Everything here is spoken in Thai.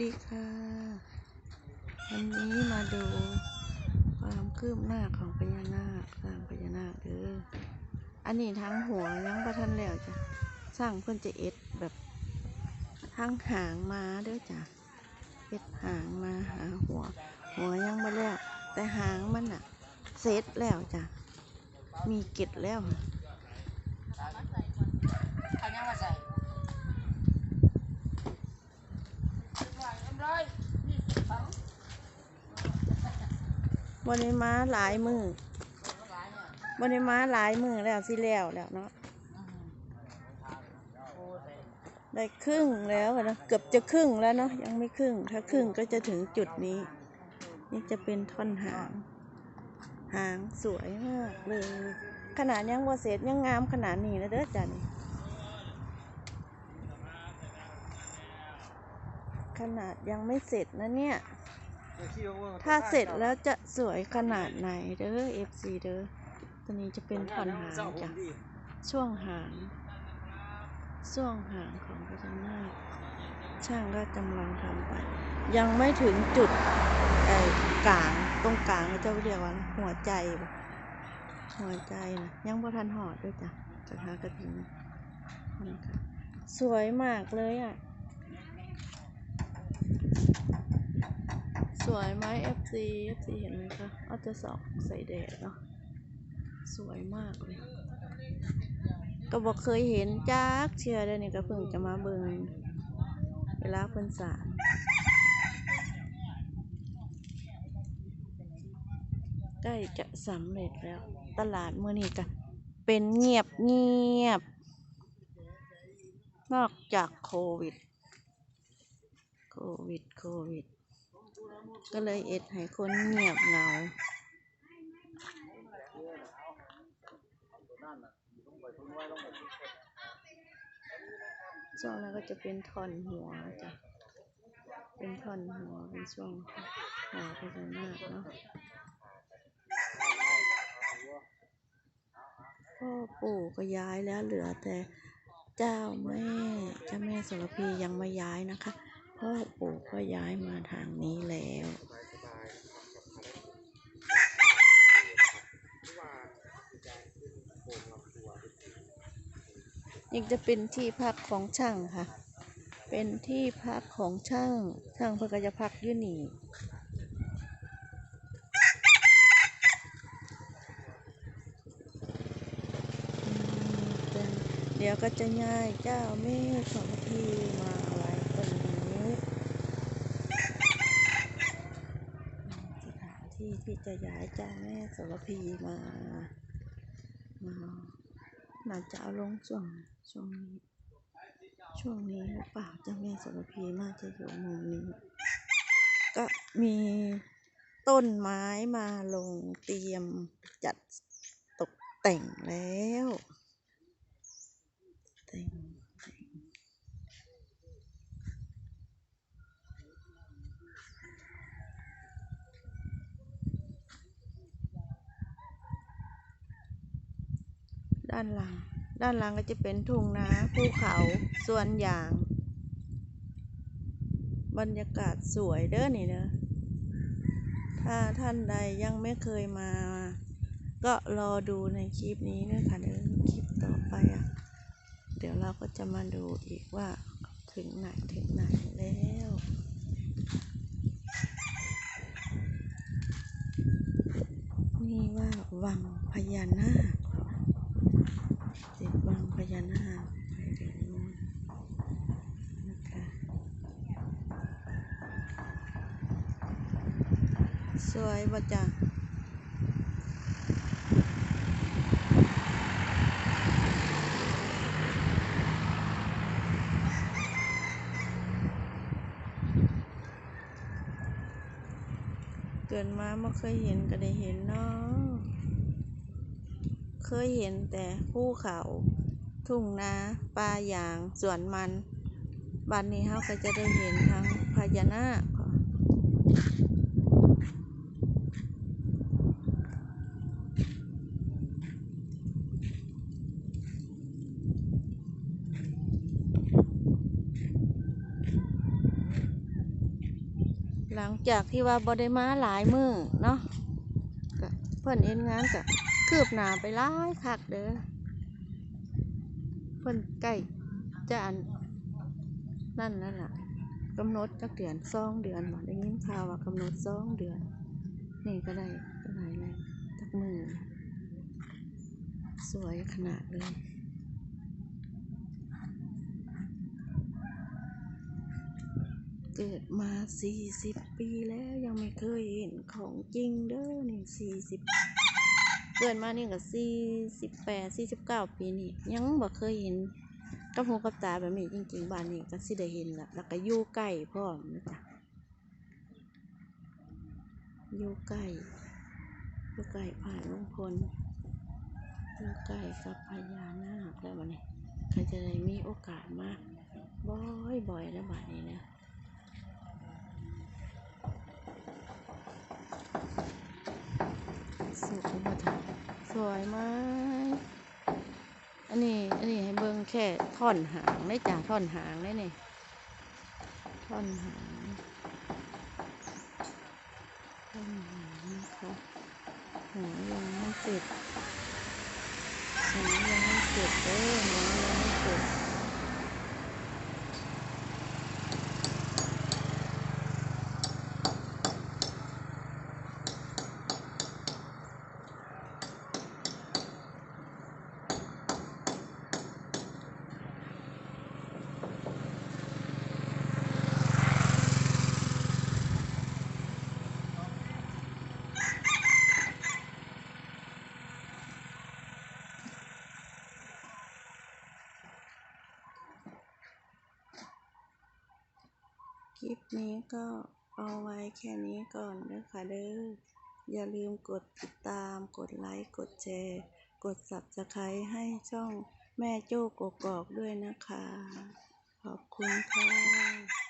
ดีค่ะ วันนี้มาดูความคืบหน้าของพญานาคสร้างพญานาคเด้ออันนี้ทั้งหัวยังประทันแล้วจ้ะสร้างเพื่อนจะเอ็ดแบบทั้งหางมาเด้อจ้ะเอ็ดหางมาหาหัว หัวยังมาแล้ว แต่หางมันอะเซตแล้วจ้ะมีเกล็ดแล้วค่ะ เอายังมาใส่เรียบร้อยยี่สิบสอง วันนี้มาหลายมือหลายเนี่ยวันนี้มาหลายมือแล้วสิแล้วแล้วเนาะได้ครึ่งแล้วนะเกือบจะครึ่งแล้วเนาะยังไม่ครึ่ง ถ้าครึ่งก็จะถึงจุดนี้ นี่จะเป็นท่อนหาง หางสวยมากเลยขนาดยังว่าเสร็จยังงามขนาดนี้แล้วเด้อจ้ะนี่ขนาดยังไม่เสร็จนะเนี่ย ถ้าเสร็จแล้วจะสวยขนาดไหนเด้อ FC เด้อ ตัวนี้จะเป็นท่อนหางจ้ะ ช่วงหาง ช่วงหางของพญานาคช่างก็กำลังทำไป ยังไม่ถึงจุดไอ้กลาง ตรงกลางเขาจะเรียกว่าอะไรหัวใจบ่หัวใจนะยังบ่ทันหอดด้วยจ้ะกระทากระถินนี่ค่ะสวยมากเลยอะ สวยไหม FC FC เห็นไหมคะเอาจะสอกใส่แดดเนาะสวยมากเลย ก็บอกเคยเห็นจักเชื่อเดี๋ยนี้ก็เพิ่งจะมาเบิงเวลาเพิ่นสารใกล้จะสำเร็จแล้ว ตลาดเมื่อนี้ก็เป็นเงียบเงียบ นอกจากโควิด โควิด โควิด ก็เลยเอ็ดให้คนเงียบเหงาช่วงนั้นก็จะเป็นท่อนหัวจ้ะ เป็นท่อนหัวเป็นช่วงหัวพญานาคเนาะพ่อปู่ก็ย้ายแล้วเหลือแต่เจ้าแม่เจ้าแม่สุรพียังไม่ย้ายนะคะ พ่อปู่ก็ย้ายมาทางนี้แล้วนี่จะเป็นที่พักของช่างค่ะ เป็นที่พักของช่าง ช่างเพื่อก็จะพักอยู่นี่เดี๋ยวก็จะย้ายเจ้าแม่สองพีมาไว้ตรงนี้ส ถานที่ที่จะย้ายเจ้าแม่สรพีมา มาน่าจะเอาลงช่วงช่วงนี้ ช่วงนี้หรือเปล่าเจ้าแม่สรพีน่าจะอยู่มุมนี้ ก็มีต้นไม้มาลงเตรียมจัดตกแต่งแล้ว แต่ง ด้านหลัง ด้านหลังก็จะเป็นทุ่งนาภูเขาสวนยาง บรรยากาศสวยเด้อนี่เด้อถ้าท่านใดยังไม่เคยมา ก็รอดูในคลิปนี้ด้วยค่ะเด้อคลิปต่อไปอะเดี๋ยวเราก็จะมาดูอีกว่าถึงไหนถึงไหนแล้วนี่ว่าวังพญานาค ติดบังพญานาคไปถึงนู้นนะคะ สวยบ่จ้ะเกิดมาไม่เคยเห็นก็ได้เห็นเนาะ เคยเห็นแต่ภูเขา ทุ่งนาป่ายาง สวนมัน บันนี้เขาก็จะได้เห็นทั้งพญานาค หลังจากที่ว่าบอได้มาหลายมือเนาะเพิ่อนเอ็นงานก็คืบหน้าไปหลายคักเด้อเพิ่อนใกล้จะอันนั่นแล้วล่ะกำหนดจักเดือนสองเดือนบ่ได้ยินข่าวว่ากำหนดสองเดือน นี่ก็ได้ก็ได้แล้วจักมือสวยขนาดเลย เกิดมาสี่สิบปีแล้วยังไม่เคยเห็นของจริงเด้อนี่สี่สิบเกิดมานี่ก็สี่สิบแปดสี่สิบเก้าปีนี่ยังบ่เคยเห็นกับหูกับตาแบบนี้จริงๆบ้านนี้ก็สิได้เห็นละแล้วก็อยู่ใกล้พร้อมนะจ๊ะอยู่ใกล้อยู่ใกล้ผ่านลุงพลอยู่ใกล้กับพญานาคแล้ววันนี้ใครจะได้มีโอกาสมาบ่อยๆแล้วบ้านนี้นะ สุขมาถามสวยไหมอันนี้ อันนี้ให้เบิ่งแค่ท่อนหางได้จากท่อนหางได้นี่ท่อนหางท่อนหางนะคะหางยังไม่เสร็จหางยังไม่เสร็จเด้อหางยังไม่เส ลิปนี้ก็เอาไว้แค่นี้ก่อนนะคะเด้อ อย่าลืมกดติดตาม กดไลค์ กดแชร์ กด subscribe ให้ช่องแม่โจ้กกอกด้วยนะคะ ขอบคุณค่ะ